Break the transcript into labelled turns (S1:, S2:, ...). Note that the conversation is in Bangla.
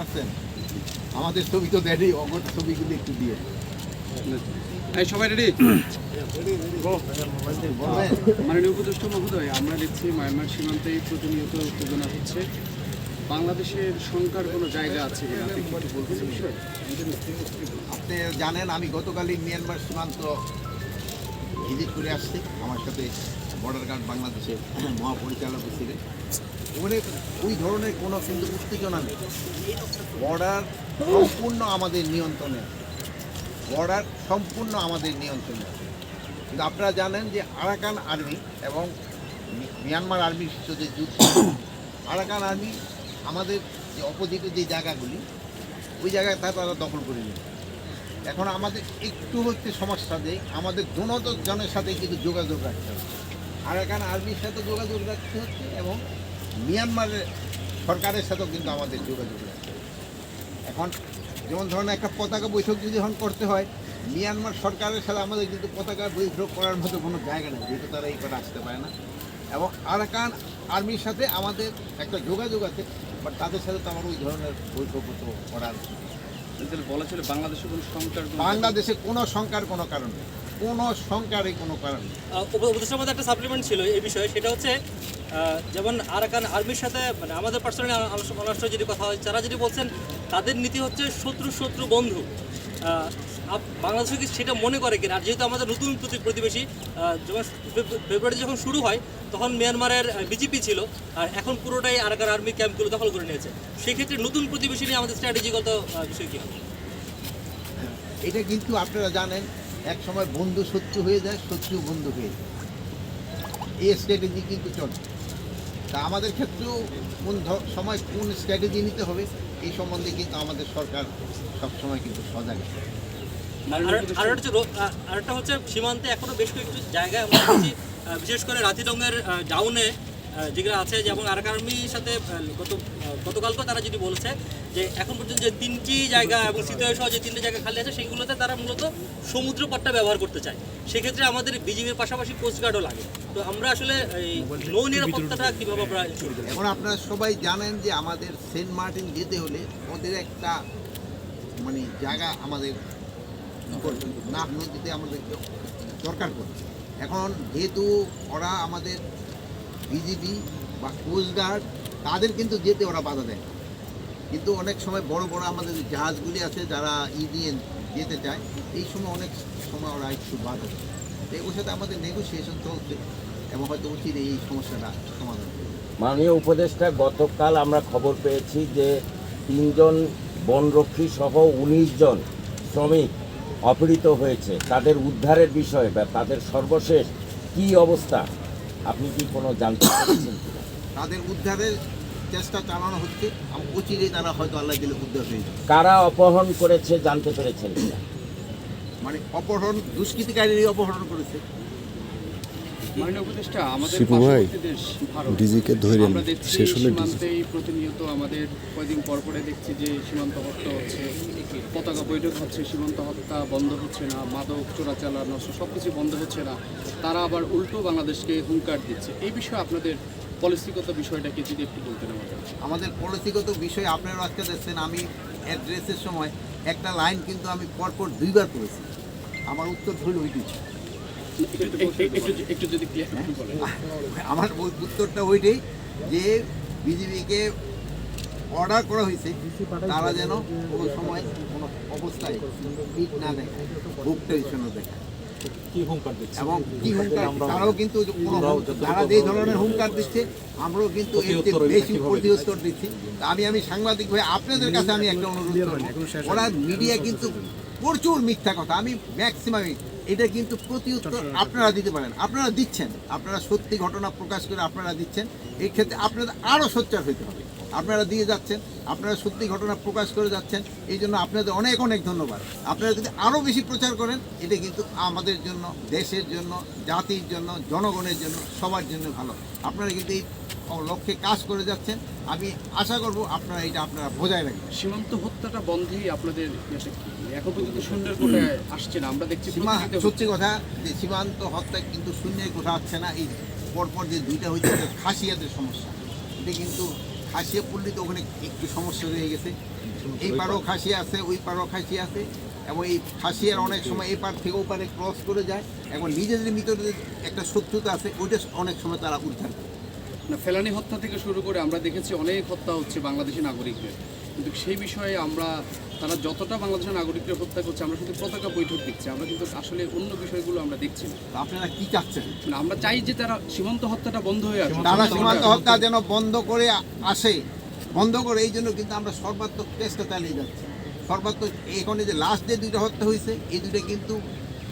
S1: পারছেন? আমাদের ছবি তো দেয়নি অগর ছবিগুলি একটু দিয়ে।
S2: এই সবাই রেডি মাননীয় উপদেষ্টা মহোদয় আমরা দেখছি মায়ানমার সীমান্তে প্রতিনিয়ত উত্তেজনা হচ্ছে। বাংলাদেশের শঙ্কার কোনো জায়গা আছে কিনা? আপনি কি একটু বলবেন এই
S1: আপনি জানেন আমি গতকালই মিয়ানমার সীমান্ত ভিজিট করে আসছি। আমার সাথে বর্ডার গার্ড বাংলাদেশের মহাপরিচালক ছিলেন। ওখানে ওই ধরনের কোনো কিন্তু উত্তেজনা নেই। বর্ডার সম্পূর্ণ আমাদের নিয়ন্ত্রণে। বর্ডার সম্পূর্ণ আমাদের নিয়ন্ত্রণে। কিন্তু আপনারা জানেন যে আরাকান আর্মি এবং মিয়ানমার আর্মির যে যুদ্ধ আরাকান আর্মি আমাদের যে অপোজিটে যে জায়গাগুলি, ওই জায়গায় তা তারা দখল করে নিল এখন আমাদের একটু হচ্ছে সমস্যা যে আমাদের দুনত জনের সাথে কিন্তু যোগাযোগ রাখতে হবে। আরাকান আর্মির সাথে যোগাযোগ রাখতে হচ্ছে এবং মিয়ানমারের সরকারের সাথেও কিন্তু আমাদের যোগাযোগ রাখতে এখন যেমন ধরুন একটা পতাকা বৈঠক যদি এখন করতে হয় মিয়ানমার সরকারের সাথে আমাদের কিন্তু পতাকা বৈঠক করার মতো কোনো জায়গা নেই যেহেতু তারা এই করে আসতে পারে না। এবং আরাকান আর্মির সাথে আমাদের একটা যোগাযোগ আছে বাট তাদের সাথে তো আমার ওই ধরনের বৈঠক করার
S2: বলা ছিল বাংলাদেশে কোনো কোনো
S1: বাংলাদেশে কোনো শঙ্কার কোনো কারণ নেই। কোনো শঙ্কারই কোনো কারণ নেই।
S3: উপদেষ্টার মধ্যে একটা সাপ্লিমেন্ট ছিল এই বিষয়ে সেটা হচ্ছে যেমন আরাকান আর্মির সাথে মানে আমাদের পার্সোনালি অনার্স যদি কথা হয় তারা যদি বলছেন তাদের নীতি হচ্ছে শত্রু শত্রু বন্ধু। বাংলাদেশ কি সেটা মনে করে কিনা? আর যেহেতু আমাদের নতুন প্রতিবেশী যখন ফেব্রুয়ারি যখন শুরু হয় তখন মিয়ানমারের বিজেপি ছিল আর এখন পুরোটাই আরাকান আর্মি ক্যাম্পগুলো দখল করে নিয়েছে। সেক্ষেত্রে নতুন প্রতিবেশী নিয়ে আমাদের স্ট্র্যাটেজিগত বিষয় কী হবে?
S1: এটা কিন্তু আপনারা জানেন এক সময় বন্ধু শত্রু হয়ে যায়, শত্রু বন্ধু হয়ে যায় এই স্ট্র্যাটেজি কিন্তু চলে তা আমাদের ক্ষেত্রেও কোন সময় কোন স্ট্র্যাটেজি নিতে হবে, এই সম্বন্ধে কিন্তু আমাদের সরকার সবসময় কিন্তু সজাগ আছে।
S2: মাননীয়
S3: আর- একটা হচ্ছে সীমান্তে এখনও বেশ কয়েকটু জায়গায় বিশেষ করে রাতিডঙ্গের ডাউনে যেগুলো আছে যেমন আরাকান আর্মির সাথে গত আহ, গতকালকেও তারা যেটি বলেছে যে এখন পর্যন্ত যে তিনটি জায়গা এবং শীতের সহ যে তিনটি জায়গা খালি আছে সেগুলোতে তারা মূলত সমুদ্র পথটা ব্যবহার করতে চায়। সেক্ষেত্রে আমাদের বিজিবির পাশাপাশি কোস্টগার্ডও লাগে। তো আমরা আসলে এই নৌ নিরাপত্তাটা কীভাবে আমরা ensure
S1: এখন আপনারা সবাই জানেন যে আমাদের সেন্ট মার্টিন যেতে হলে ওদের একটা মানে জায়গা আমাদের নাক নদীতে আমাদের দরকার পড়ে। এখন যেহেতু ওরা আমাদের বিজিবি বা কোস্টগার্ড তাদের কিন্তু যেতে ওরা বাধা দেয়। কিন্তু অনেক সময় বড় বড় আমাদের জাহাজগুলি আছে যারা ই দিয়ে যেতে চায়, এই সময় অনেক সময় ওরা একটু বাধা দেয়। এগুলোর সাথে আমাদের নেগোসিয়েশন চলছে এবং হয়তো উচিত এই সমস্যাটা সমাধান
S4: মাননীয় উপদেষ্টা, গতকাল আমরা খবর পেয়েছি যে তিনজন বনরক্ষী সহ উনিশ জন শ্রমিক অপহৃত হয়েছে। তাদের উদ্ধারের বিষয়ে বা তাদের সর্বশেষ কি অবস্থা? আপনি কি কোনো জানতে পারছেন?
S1: তাদের উদ্ধারের চেষ্টা চালানো হচ্ছে। অচিরে তারা হয়তো আল্লাহ দিলে উদ্ধার হয়ে যাবে।
S4: কারা অপহরণ করেছে জানতে পেরেছেন?
S1: মানে অপহরণ দুষ্কৃতিকারী অপহরণ করেছে।
S5: শিবু ভাই,
S2: পার্শ্ববর্তী দেশ ভারত।
S5: ডিজিকে ধরেন শেষ হলে
S2: প্রতিনিয়ত আমাদের কয়েকদিন পর পরে দেখছি যে সীমান্ত হত্যা হচ্ছে পতাকা বৈঠক হচ্ছে সীমান্ত হত্যা বন্ধ হচ্ছে না মাদক চোরাচালান সব কিছু বন্ধ হচ্ছে না। তারা আবার উল্টো বাংলাদেশকে হুঙ্কার দিচ্ছে। এই বিষয়ে আপনাদের পলিসিগত বিষয়টাকে যদি একটু বলতেন আমাদের
S1: আমাদের পলিসিগত বিষয়ে আপনারা আজকে দেখছেন আমি অ্যাড্রেসের সময় একটা লাইন কিন্তু আমি পরপর দুইবার করেছি আমার উত্তর ভুল হইতেছে
S2: একটু একটু- যদি
S1: আমার উত্তরটা ওইটাই যে বিজেপিকে অর্ডার করা হয়েছে তারা যেন কোনো সময় কোনো অবস্থায় পিঠ না দেখায় বুক টেনশনও দেখায়। এবং কি হুঙ্কার তারাও কিন্তু কোনো যারা যে ধরনের হুঙ্কার দিচ্ছে আমরাও কিন্তু বেশি প্রতিউত্তর দিচ্ছি। আমি আমি সাংবাদিক হয়ে আপনাদের কাছে আমি একটা অনুরোধ করব। ওরা মিডিয়া কিন্তু প্রচুর মিথ্যা কথা। আমি ম্যাক্সিমামই এটা কিন্তু প্রতি উত্তর আপনারা দিতে পারেন। আপনারা দিচ্ছেন। আপনারা সত্যি ঘটনা প্রকাশ করে আপনারা দিচ্ছেন। এই ক্ষেত্রে আপনাদের আরও সোচ্চার হইতে হবে। আপনারা দিয়ে যাচ্ছেন আপনারা সত্যি ঘটনা প্রকাশ করে যাচ্ছেন এই জন্য আপনাদের অনেক অনেক ধন্যবাদ। আপনারা যদি আরও বেশি প্রচার করেন এটা কিন্তু আমাদের জন্য দেশের জন্য জাতির জন্য জনগণের জন্য সবার জন্য ভালো। আপনারা কিন্তু এই লক্ষ্যে কাজ করে যাচ্ছেন। আমি আশা করব আপনারা এটা আপনারা বজায় রাখবেন।
S2: সীমান্ত হত্যাটা বন্ধেই আপনাদের ইয়েতে কি? এখন পর্যন্ত শূন্যের কোটায় আসছে না। আমরা দেখছি
S1: সত্যি কথা যে সীমান্ত হত্যা কিন্তু শূন্যের কোথা হচ্ছে না। এই পরপর যে দুইটা হয়েছে এটা খাসিয়াদের সমস্যা। এটা কিন্তু খাসিয়া পুল্লি তো ওখানে একটু সমস্যা হয়ে গেছে। এই পারও খাসি আছে ওই পারও খাসি আছে। এবং এই খাসিয়ার অনেক সময় এই পার থেকে ওপারে পারে ক্রস করে যায়। এবং নিজেদের ভিতরে একটা শত্রুতা আছে ওইটা অনেক সময় তারা উদ্ধার করে।
S2: না ফেলানি হত্যা থেকে শুরু করে আমরা দেখেছি অনেক হত্যা হচ্ছে বাংলাদেশি নাগরিকদের। কিন্তু সেই বিষয়ে আমরা তারা যতটা বাংলাদেশের নাগরিকদের হত্যা করছে আমরা শুধু পতাকা বৈঠক দেখছি আমরা কিন্তু আসলে অন্য বিষয়গুলো আমরা দেখছি না।
S1: আপনারা কি চাচ্ছেন?
S2: মানে আমরা চাই যে তারা সীমান্ত হত্যাটা বন্ধ হয়ে আসুক।
S1: তারা সীমান্ত হত্যা যেন বন্ধ করে আসে বন্ধ করে এই জন্য কিন্তু আমরা সর্বাত্মক চেষ্টা চালিয়ে যাচ্ছি। সর্বাত্মক এখানে যে লাস্ট যে দুইটা হত্যা হয়েছে এই দুইটা কিন্তু